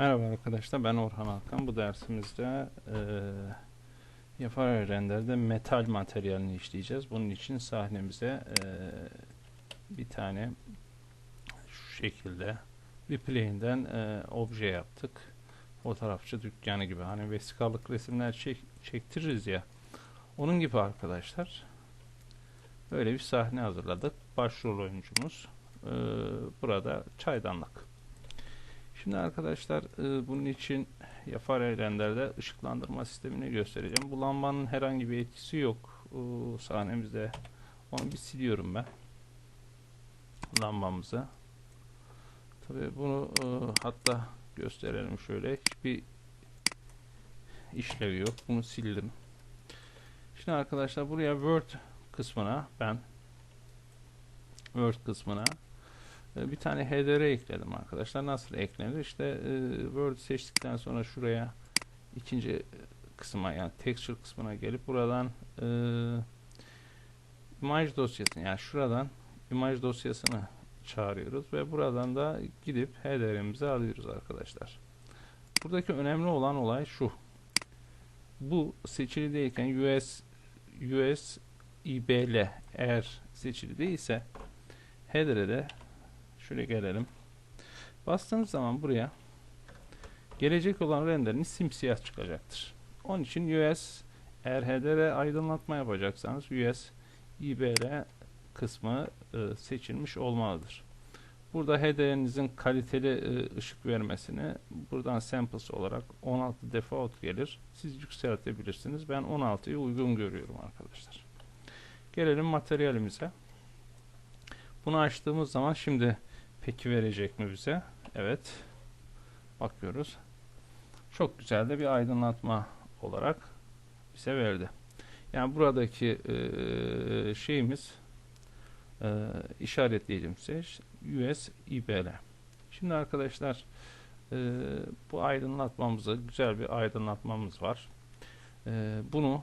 Merhaba arkadaşlar ben Orhan Alkan. Bu dersimizde eee yapay render'de metal materyalini işleyeceğiz. Bunun için sahnemize eee, bir tane şu şekilde bir plane'den eee, obje yaptık. Fotoğrafçı dükkanı gibi. Hani vesikalık resimler çek- çektiririz ya. Onun gibi arkadaşlar. Böyle bir sahne hazırladık. Başrol oyuncumuz eee, burada çaydanlık. Şimdi arkadaşlar e, bunun için yapar render'de ışıklandırma sistemini göstereceğim. Bu lambanın herhangi bir etkisi yok e, sahnemizde. Onu bir siliyorum ben. Lambamızı. Tabi bunu e, hatta gösterelim şöyle. Hiçbir işlevi yok. Bunu sildim. Şimdi arkadaşlar buraya Word kısmına ben Word kısmına bir tane header ekledim arkadaşlar. Nasıl eklenir? İşte e, Word seçtikten sonra şuraya ikinci kısma yani texture kısmına gelip buradan e, image dosyasını yani şuradan image dosyasını çağırıyoruz ve buradan da gidip header'imizi alıyoruz arkadaşlar. Buradaki önemli olan olay şu. Bu seçili değilken US US IBL eğer seçili değilse header'e de Şöyle gelelim. Bastığınız zaman buraya gelecek olan renderiniz simsiyah çıkacaktır. Onun için US eğer aydınlatma yapacaksanız US IBR kısmı e, seçilmiş olmalıdır. Burada HDR'nizin kaliteli e, ışık vermesini buradan samples olarak 16 default gelir. Siz yükseltebilirsiniz. Ben 16'yı uygun görüyorum arkadaşlar. Gelelim materyalimize. Bunu açtığımız zaman şimdi Peki verecek mi bize? Evet. Bakıyoruz. Çok güzel de bir aydınlatma olarak bize verdi. Yani buradaki e, şeyimiz e, işaretleyicimse US IBL. Şimdi arkadaşlar e, bu aydınlatmamızı güzel bir aydınlatmamız var. E, bunu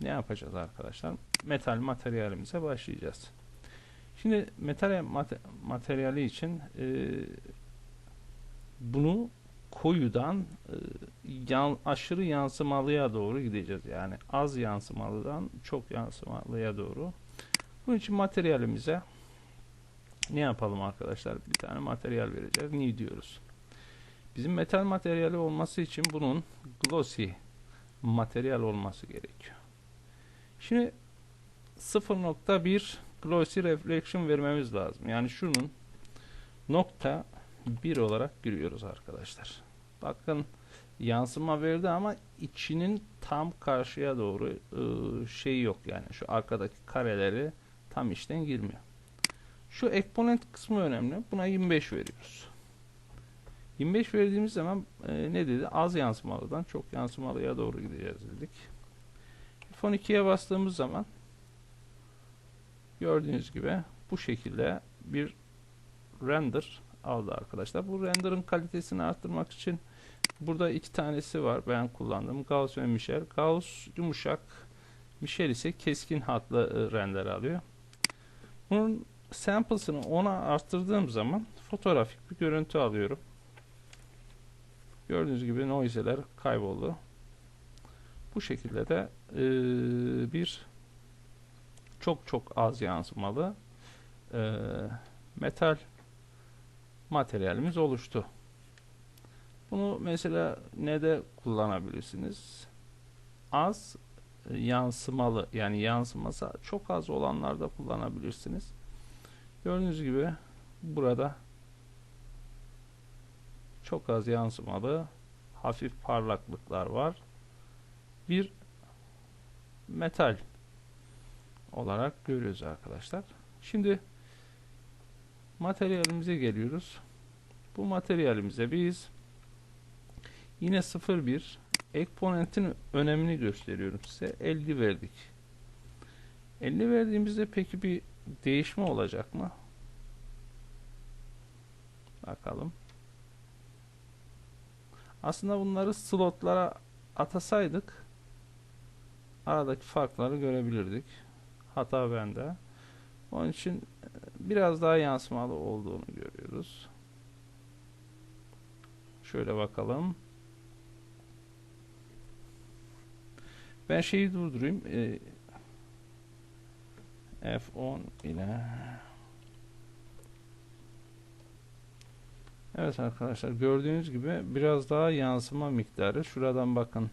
ne yapacağız arkadaşlar? Metal materyalimize başlayacağız. Şimdi metal mate, materyali için e, bunu koyudan e, yan, aşırı yansımalıya doğru gideceğiz. Yani az yansımalıdan çok yansımalıya doğru. Bunun için materyalimize ne yapalım arkadaşlar? Bir tane materyal vereceğiz. Ni diyoruz. Bizim metal materyali olması için bunun glossy materyal olması gerekiyor. Şimdi 0.1 glossy reflection vermemiz lazım. Yani şunun nokta 1 olarak giriyoruz arkadaşlar. Bakın yansıma verdi ama içinin tam karşıya doğru e, şey yok yani şu arkadaki kareleri tam içten girmiyor. Şu exponent kısmı önemli. Buna 25 veriyoruz. 25 verdiğimiz zaman e, ne dedi? Az yansımalıdan çok yansımalıya doğru gideceğiz dedik. F12'ye bastığımız zaman Gördüğünüz gibi bu şekilde bir render aldı arkadaşlar. Bu render'ın kalitesini arttırmak için burada iki tanesi var ben kullandım. Gauss ve Michel. Gauss yumuşak, Michel ise keskin hatlı e, render alıyor. Bunun samples'ını ona arttırdığım zaman fotoğrafik bir görüntü alıyorum. Gördüğünüz gibi noise'ler kayboldu. Bu şekilde de e, bir çok çok az yansımalı e, metal materyalimiz oluştu. Bunu mesela ne de kullanabilirsiniz? Az yansımalı yani yansıması çok az olanlarda kullanabilirsiniz. Gördüğünüz gibi burada çok az yansımalı hafif parlaklıklar var. Bir metal olarak görüyoruz arkadaşlar. Şimdi materyalimize geliyoruz. Bu materyalimize biz yine 0,1 eksponentin önemini gösteriyorum size. 50 verdik. 50 verdiğimizde peki bir değişme olacak mı? Bakalım. Aslında bunları slotlara atasaydık aradaki farkları görebilirdik hata bende. Onun için e, biraz daha yansımalı olduğunu görüyoruz. Şöyle bakalım. Ben şeyi durdurayım. Ee, F10 ile Evet arkadaşlar gördüğünüz gibi biraz daha yansıma miktarı şuradan bakın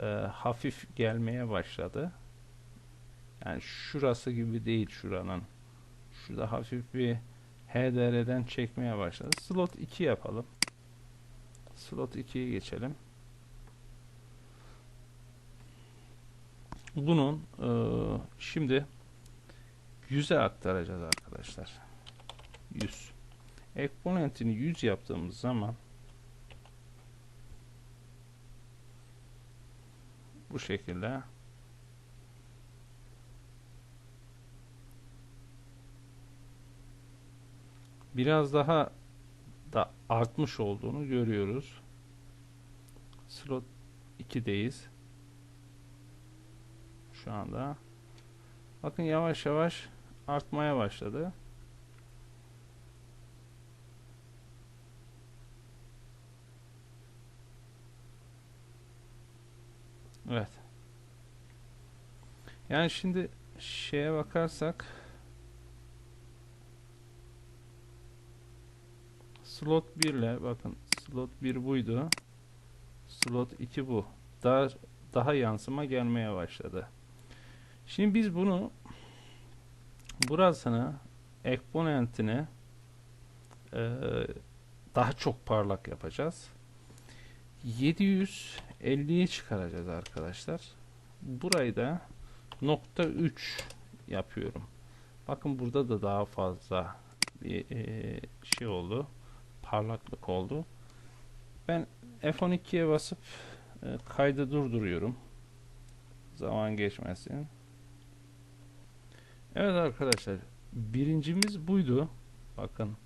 e, hafif gelmeye başladı. Yani şurası gibi değil şuranın. Şurada hafif bir HDR'den çekmeye başladı. Slot 2 yapalım. Slot 2'ye geçelim. Bunun e, şimdi 100'e aktaracağız arkadaşlar. 100. Eksponentini 100 yaptığımız zaman bu şekilde biraz daha da artmış olduğunu görüyoruz. Slot 2'deyiz. Şu anda. Bakın yavaş yavaş artmaya başladı. Evet. Yani şimdi şeye bakarsak slot 1 ile bakın slot 1 buydu. Slot 2 bu. Daha daha yansıma gelmeye başladı. Şimdi biz bunu burasını eksponentini e, daha çok parlak yapacağız. 750'yi çıkaracağız arkadaşlar. Burayı da nokta 3 yapıyorum. Bakın burada da daha fazla bir e, şey oldu. Parlaklık oldu. Ben F12'ye basıp e, kaydı durduruyorum. Zaman geçmesin. Evet arkadaşlar. Birincimiz buydu. Bakın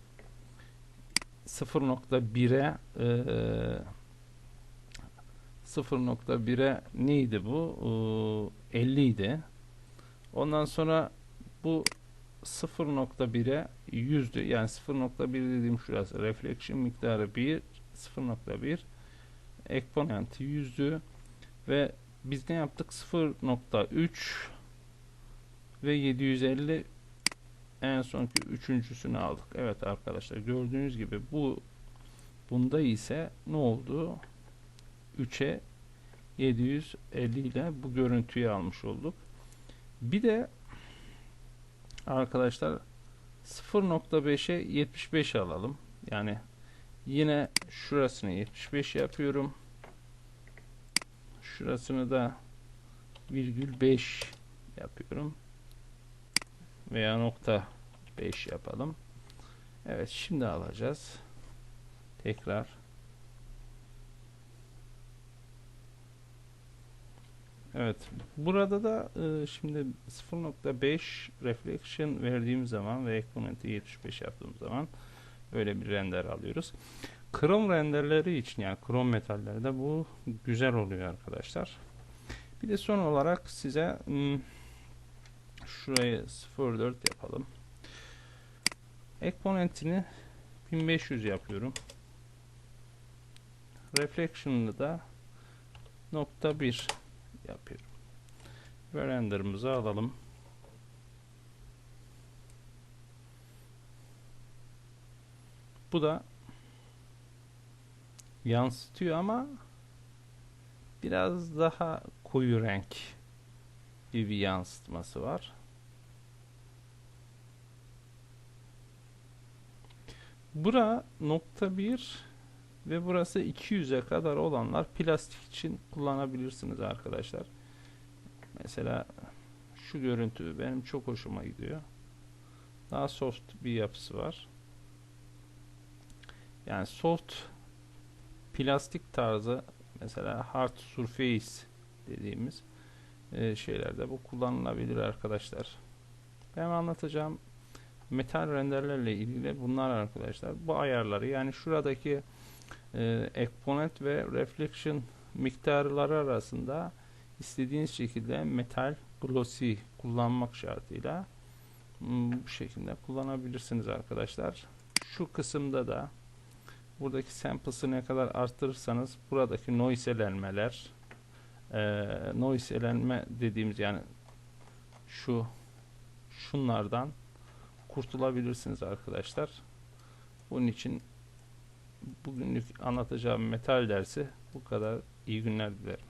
0.1'e e, 0.1'e neydi bu? Ee, 50 idi. Ondan sonra bu 0.1'e 100'dü. Yani 0.1 dediğim şurası. Reflection miktarı 1, 0.1 eksponenti 100'dü ve biz ne yaptık? 0.3 ve 750 en sonki üçüncüsünü aldık. Evet arkadaşlar gördüğünüz gibi bu bunda ise ne oldu? 3'e 750 ile bu görüntüyü almış olduk. Bir de arkadaşlar 0.5'e 75 alalım. Yani yine şurasını 75 yapıyorum. Şurasını da virgül 5 yapıyorum. Veya nokta 5 yapalım. Evet şimdi alacağız. Tekrar Evet. Burada da e, şimdi 0.5 reflection verdiğim zaman ve exponent'i 75 yaptığım zaman öyle bir render alıyoruz. Krom renderleri için yani krom metallerde bu güzel oluyor arkadaşlar. Bir de son olarak size hmm, şurayı 0.4 yapalım. Exponent'ini 1500 yapıyorum. Reflection'ını da nokta 1 yapıyorum. Ve renderımızı alalım. Bu da yansıtıyor ama biraz daha koyu renk bir yansıtması var. Bura nokta bir ve burası 200'e kadar olanlar plastik için kullanabilirsiniz arkadaşlar. Mesela şu görüntü benim çok hoşuma gidiyor. Daha soft bir yapısı var. Yani soft plastik tarzı mesela hard surface dediğimiz e, şeylerde bu kullanılabilir arkadaşlar. Ben anlatacağım metal renderlerle ilgili bunlar arkadaşlar. Bu ayarları yani şuradaki e, exponent ve reflection miktarları arasında istediğiniz şekilde metal glossy kullanmak şartıyla hmm, bu şekilde kullanabilirsiniz arkadaşlar. Şu kısımda da buradaki samples'ı ne kadar arttırırsanız buradaki noise elenmeler e, noise elenme dediğimiz yani şu şunlardan kurtulabilirsiniz arkadaşlar. Bunun için bugünlük anlatacağım metal dersi bu kadar. İyi günler dilerim.